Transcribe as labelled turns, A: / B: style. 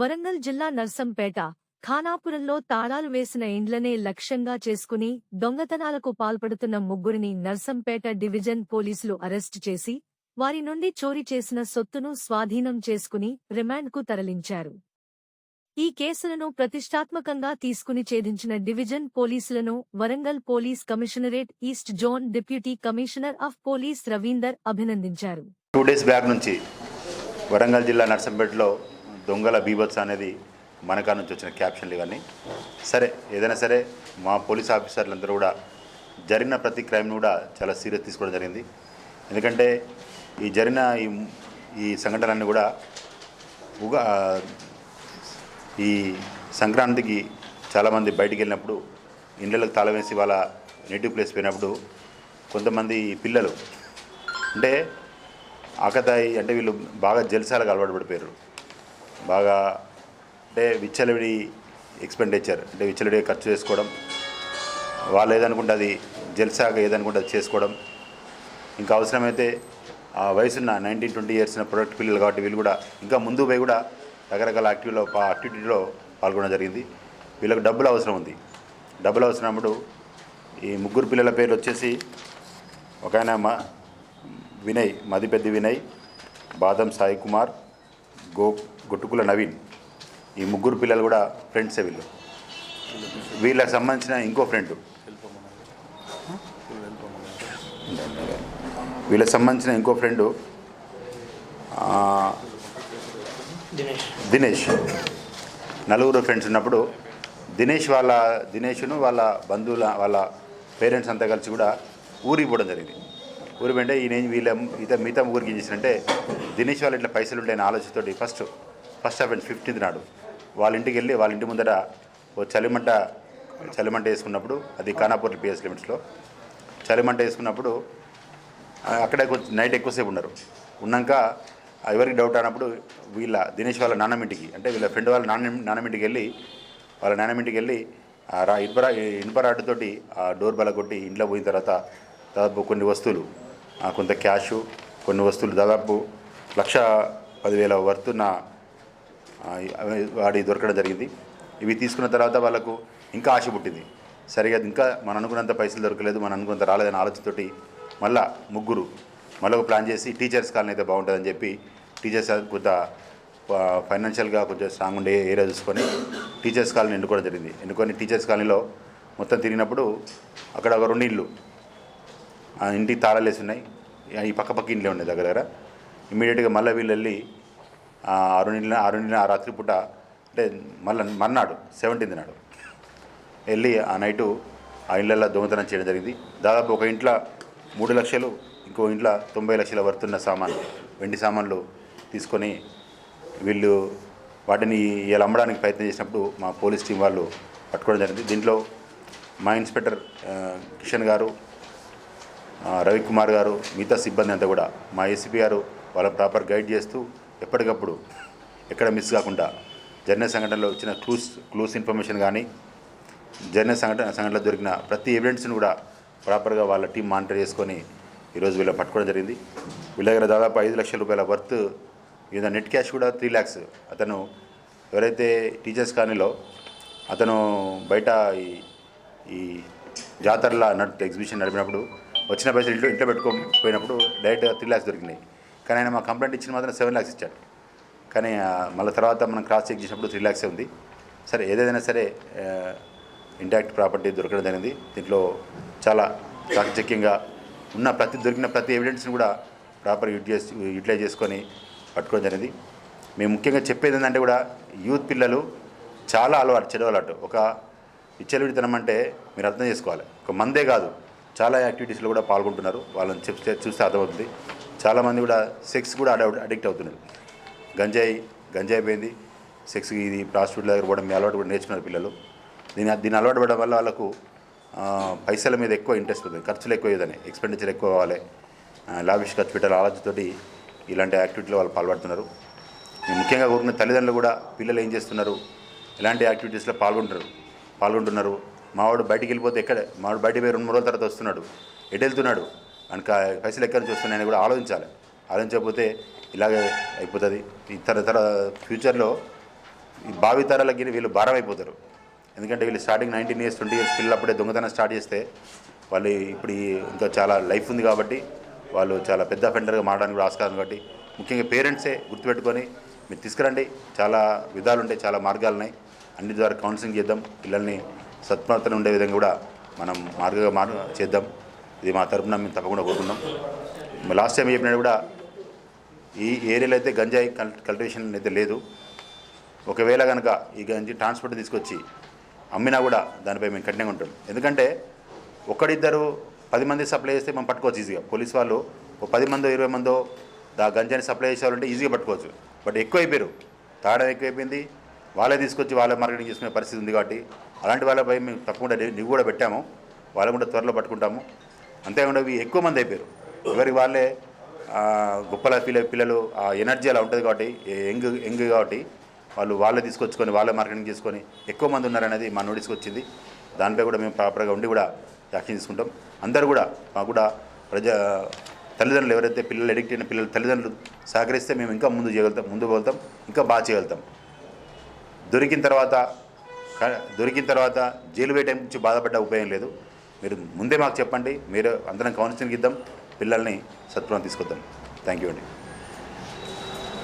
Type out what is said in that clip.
A: వరంగల్ జిల్లా నర్సంపేట ఖానాపురంలో తాళాలు వేసిన ఇండ్లనే లక్ష్యంగా చేసుకుని దొంగతనాలకు పాల్పడుతున్న ముగ్గురిని నర్సంపేట డివిజన్ పోలీసులు అరెస్టు చేసి వారి నుండి చోరీ చేసిన సొత్తును స్వాధీనం చేసుకుని రిమాండ్కు తరలించారు. ఈ కేసులను ప్రతిష్టాత్మకంగా తీసుకుని ఛేదించిన డివిజన్ పోలీసులను Warangal police commissionerate east zone deputy commissioner of police Raveender అభినందించారు.
B: టూ డేస్ బ్యాక్ నుంచి వరంగల్ జిల్లా నర్సంపేటలో దొంగల బీభత్స అనేది మనకా నుంచి వచ్చిన క్యాప్షన్లు ఇవన్నీ. సరే ఏదైనా సరే మా పోలీస్ ఆఫీసర్లందరూ కూడా జరిగిన ప్రతి క్రైమ్ను కూడా చాలా సీరియస్ తీసుకోవడం జరిగింది. ఎందుకంటే ఈ జరిగిన ఈ ఈ సంఘటనలన్నీ కూడా ఉగా ఈ సంక్రాంతికి చాలామంది బయటికి వెళ్ళినప్పుడు ఇండ్లకు తాళం వేసి వాళ్ళ నేటివ్ ప్లేస్ పోయినప్పుడు కొంతమంది పిల్లలు అంటే ఆకతాయి అంటే వీళ్ళు బాగా జల్సాలకు అలవాటు పడిపోయారు. బాగా అంటే విచ్చలవిడి ఎక్స్పెండిచర్ అంటే విచ్చలవిడి ఖర్చు చేసుకోవడం వాళ్ళు ఏదనుకుంటే అది జల్సాగా ఏదనుకుంటే అది చేసుకోవడం. ఇంకా అవసరమైతే ఆ వయసున్న నైన్టీన్ ట్వంటీ ఇయర్స్ ప్రొడక్ట్ పిల్లలు కాబట్టి వీళ్ళు కూడా ఇంకా ముందు పోయి కూడా రకరకాల యాక్టివ్లో యాక్టివిటీలో పాల్గొనడం జరిగింది. వీళ్ళకి డబ్బులు అవసరం ఉంది. డబ్బులు అవసరమప్పుడు ఈ ముగ్గురు పిల్లల పేర్లు వచ్చేసి ఒక ఆయన మా వినయ్ మదిపెద్ది వినయ్ బాదం సాయి కుమార్ గో గొట్టుకుల నవీన్. ఈ ముగ్గురు పిల్లలు కూడా ఫ్రెండ్సే వీళ్ళు. వీళ్ళకి సంబంధించిన ఇంకో ఫ్రెండ్ వీళ్ళకి సంబంధించిన ఇంకో ఫ్రెండు దినేష్. నలుగురు ఫ్రెండ్స్ ఉన్నప్పుడు దినేష్ వాళ్ళ దినేష్ను వాళ్ళ బంధువుల వాళ్ళ పేరెంట్స్ అంతా కలిసి కూడా ఊరికి పోవడం జరిగింది. ఊరి వెంటే ఈయన ఏం వీళ్ళ మిగతా మిగతా ముగ్గురికి ఏం చేసినంటే దినేష్ వాళ్ళ ఇట్లా పైసలు ఉంటాయని ఆలోచనతోటి ఫస్ట్ ఫస్ట్ ఆఫ్ ఫిఫ్టీన్త్ నాడు వాళ్ళ ఇంటికి వెళ్ళి వాళ్ళ ఇంటి ముందర ఓ చలిమంట చలిమంట వేసుకున్నప్పుడు అది ఖానాపూర్ పిఎస్ లిమిట్స్లో చలిమంట వేసుకున్నప్పుడు అక్కడ అక్కడే కొంచెం నైట్ ఎక్కువసేపు ఉన్నారు. ఉన్నాక ఎవరికి డౌట్ అన్నప్పుడు వీళ్ళ దినేష్ వాళ్ళ నాన్నమింటికి అంటే వీళ్ళ ఫ్రెండ్ వాళ్ళ నాన్న నాన్నమింటికి వెళ్ళి వాళ్ళ నాన్నమింటికి వెళ్ళి ఆ రా ఇనుపరా ఇనుపరాటుతోటి ఆ డోర్ బల కొట్టి ఇంట్లో పోయిన తర్వాత దాదాపు కొన్ని వస్తువులు కొంత క్యాషు కొన్ని వస్తువులు దాదాపు లక్ష పదివేల వర్తున్న వాడి దొరకడం జరిగింది. ఇవి తీసుకున్న తర్వాత వాళ్ళకు ఇంకా ఆశ పుట్టింది. సరిగా ఇంకా మనం అనుకున్నంత పైసలు దొరకలేదు మనం అనుకున్నంత రాలేదనే ఆలోచనతోటి మళ్ళా ముగ్గురు మళ్ళీ ప్లాన్ చేసి టీచర్స్ కాలనీ అయితే బాగుంటుందని చెప్పి టీచర్స్ కొంత ఫైనాన్షియల్గా కొంచెం స్ట్రాంగ్ ఉండే ఏరియా చూసుకొని టీచర్స్ కాలనీ ఎన్నుకోవడం జరిగింది. ఎన్నుకొని టీచర్స్ కాలనీలో మొత్తం తిరిగినప్పుడు అక్కడ ఒక రెండు ఇళ్ళు ఆ ఇంటికి తాళాలేసి ఉన్నాయి. ఈ పక్క పక్క ఇంట్లో ఉన్నాయి దగ్గర దగ్గర. ఇమీడియట్గా మళ్ళీ వీళ్ళు వెళ్ళి ఆరు నెలల ఆరు నెలల ఆ రాత్రి పూట అంటే మళ్ళీ మర్నాడు సెవెంటీన్త్ నాడు వెళ్ళి ఆ నైటు ఆ ఇళ్ళల్లో దొంగతనం చేయడం జరిగింది. దాదాపు ఒక ఇంట్లో మూడు లక్షలు ఇంకో ఇంట్లో తొంభై లక్షల వర్తున్న సామాన్ వెండి సామాన్లు తీసుకొని వీళ్ళు వాటిని ఇలా అమ్మడానికి ప్రయత్నం చేసినప్పుడు మా పోలీస్ టీం వాళ్ళు పట్టుకోవడం జరిగింది. దీంట్లో మా ఇన్స్పెక్టర్ కిషన్ గారు రవికుమార్ గారు మిగతా సిబ్బంది అంతా కూడా మా ఏసీపీ గారు వాళ్ళ ప్రాపర్ గైడ్ చేస్తూ ఎప్పటికప్పుడు ఎక్కడ మిస్ కాకుండా జర్నల్ సంఘటనలో వచ్చిన క్లూస్ క్లూస్ ఇన్ఫర్మేషన్ కానీ జర్నల్ సంఘటన సంఘటనలో దొరికిన ప్రతి ఎవిడెన్స్ని కూడా ప్రాపర్గా వాళ్ళ టీం మానిటర్ చేసుకొని ఈరోజు వీళ్ళ పట్టుకోవడం జరిగింది. వీళ్ళ దగ్గర దాదాపు ఐదు లక్షల రూపాయల వర్త్ ఈయన నెట్ క్యాష్ కూడా త్రీ ల్యాక్స్ అతను ఎవరైతే టీచర్స్ కాలనీలో అతను బయట ఈ ఈ జాతరల నట్ ఎగ్జిబిషన్ నడిపినప్పుడు వచ్చిన పైసలు ఇంట్లో ఇంట్లో పెట్టుకోపోయినప్పుడు డైరెక్ట్గా త్రీ ల్యాక్స్ దొరికినాయి. కానీ ఆయన మా కంప్లైంట్ ఇచ్చిన మాత్రం సెవెన్ ల్యాక్స్ ఇచ్చాడు. కానీ మళ్ళీ తర్వాత మనం క్రాస్ చెక్ చేసినప్పుడు త్రీ ల్యాక్సే ఉంది. సరే ఏదైనా సరే ఇంటాక్ట్ ప్రాపర్టీ దొరకడం జరిగింది. దీంట్లో చాలా చాకచక్యంగా ఉన్న ప్రతి దొరికిన ప్రతి ఎవిడెన్స్ని కూడా ప్రాపర్ యూటిలైజ్ యూటిలైజ్ చేసుకొని పట్టుకోవడం జరిగింది. మేము ముఖ్యంగా చెప్పేది ఏంటంటే కూడా యూత్ పిల్లలు చాలా అలవాటు చెడు అలవాటు ఒక విచ్చలవిడితనం అంటే మీరు అర్థం చేసుకోవాలి. ఒక మందే కాదు. చాలా యాక్టివిటీస్లో కూడా పాల్గొంటున్నారు. వాళ్ళని చెప్తే చూస్తే అర్థమవుతుంది. చాలామంది కూడా సెక్స్ కూడా అడ- అడిక్ట్ అవుతున్నారు. గంజాయి గంజాయి పోయింది. సెక్స్ ఇది ప్రాస్టిట్యూట్ దగ్గర పోవడం మీ అలవాటు కూడా నేర్చుకున్నారు పిల్లలు. దీని దీని అలవాటు పడడం వల్ల వాళ్ళకు పైసల మీద ఎక్కువ ఇంట్రెస్ట్ ఉంది ఖర్చులు ఎక్కువ ఏదని ఎక్స్పెండిచర్ ఎక్కువ అవ్వాలి. లావిష్ ఖర్చు పెట్టాలి. ఆలోచనతోటి ఇలాంటి యాక్టివిటీలో వాళ్ళు పాల్పడుతున్నారు. ముఖ్యంగా కోరుకున్న తల్లిదండ్రులు కూడా పిల్లలు ఏం చేస్తున్నారు? ఇలాంటి యాక్టివిటీస్లో పాల్గొంటున్నారు పాల్గొంటున్నారు? మావాడు బయటికి వెళ్ళిపోతే ఎక్కడ? మావాడు బయటికి పోయి రెండు మూడు రోజుల తర్వాత వస్తున్నాడు. ఎటు వెళ్తున్నాడు? మనకు పైసలు ఎక్కడి నుంచి కూడా ఆలోచించాలి. ఆలోచించకపోతే ఇలాగే అయిపోతుంది. ఇతర ఇతర ఫ్యూచర్లో ఈ భావితరాలకి వీళ్ళు భారం అయిపోతారు. ఎందుకంటే వీళ్ళు starting nineteen years twenty years పిల్లలు అప్పుడే దొంగతనం స్టార్ట్ చేస్తే వాళ్ళు ఇప్పుడు ఈ ఇంకా చాలా లైఫ్ ఉంది కాబట్టి వాళ్ళు చాలా పెద్ద ఫెండర్గా మారడానికి కూడా ఆస్కారం కాబట్టి ముఖ్యంగా పేరెంట్సే గుర్తుపెట్టుకొని మీరు తీసుకురండి. చాలా విధాలు ఉంటాయి చాలా మార్గాలు ఉన్నాయి అన్ని ద్వారా కౌన్సిలింగ్ చేద్దాం. పిల్లల్ని సత్ప్రవర్తన ఉండే విధంగా కూడా మనం మార్గంగా మార్గ చేద్దాం. ఇది మా తరపున మేము తప్పకుండా కోరుకుందాం. లాస్ట్ టైం చెప్పినట్టు కూడా ఈ ఏరియాలో అయితే గంజాయి కల్ కల్టివేషన్ అయితే లేదు. ఒకవేళ కనుక ఈ గంజి ట్రాన్స్పోర్ట్ తీసుకొచ్చి అమ్మినా కూడా దానిపై మేము కఠినంగా ఉంటాం. ఎందుకంటే ఒక్కడిద్దరు పది మంది సప్లై చేస్తే మనం పట్టుకోవచ్చు ఈజీగా. పోలీస్ వాళ్ళు ఒక పది మందో ఇరవై మందో దా గంజాని సప్లై చేసేవాళ్ళంటే ఈజీగా పట్టుకోవచ్చు. బట్ ఎక్కువైపోయారు. తాగడం ఎక్కువైపోయింది. వాళ్ళే తీసుకొచ్చి వాళ్ళే మార్కెటింగ్ చేసుకునే పరిస్థితి ఉంది కాబట్టి అలాంటి వాళ్ళపై మేము తప్పకుండా నివ్వు కూడా పెట్టాము. వాళ్ళ కూడా త్వరలో పట్టుకుంటాము. అంతేకాకుండా ఇవి ఎక్కువ మంది అయిపోయారు. ఎవరికి వాళ్ళే గొప్పల పిల్ల పిల్లలు ఆ ఎనర్జీ అలా ఉంటుంది కాబట్టి యంగ్ యంగ్ కాబట్టి వాళ్ళు వాళ్ళే తీసుకొచ్చుకొని వాళ్ళే మార్కెటింగ్ చేసుకొని ఎక్కువ మంది ఉన్నారనేది మా నోటీస్కి వచ్చింది. దానిపై కూడా మేము ప్రాపర్గా ఉండి కూడా యాక్షన్ తీసుకుంటాం. అందరూ కూడా మాకు కూడా ప్రజా తల్లిదండ్రులు ఎవరైతే పిల్లలు ఎడిక్ట్ అయిన పిల్లలు తల్లిదండ్రులు సహకరిస్తే మేము ఇంకా ముందు చేయగలుగుతాం ముందు వెళ్తాం ఇంకా బాగా చేయగలుగుతాం. దొరికిన తర్వాత దొరికిన తర్వాత జైలు వేయటం నుంచి బాధపడ్డ ఉపయోగం లేదు. మీరు ముందే మాకు చెప్పండి మీరు అందరం కౌన్సిలింగ్ ఇద్దాం పిల్లల్ని సత్పురం తీసుకొద్దాం. థ్యాంక్ యూ అండి.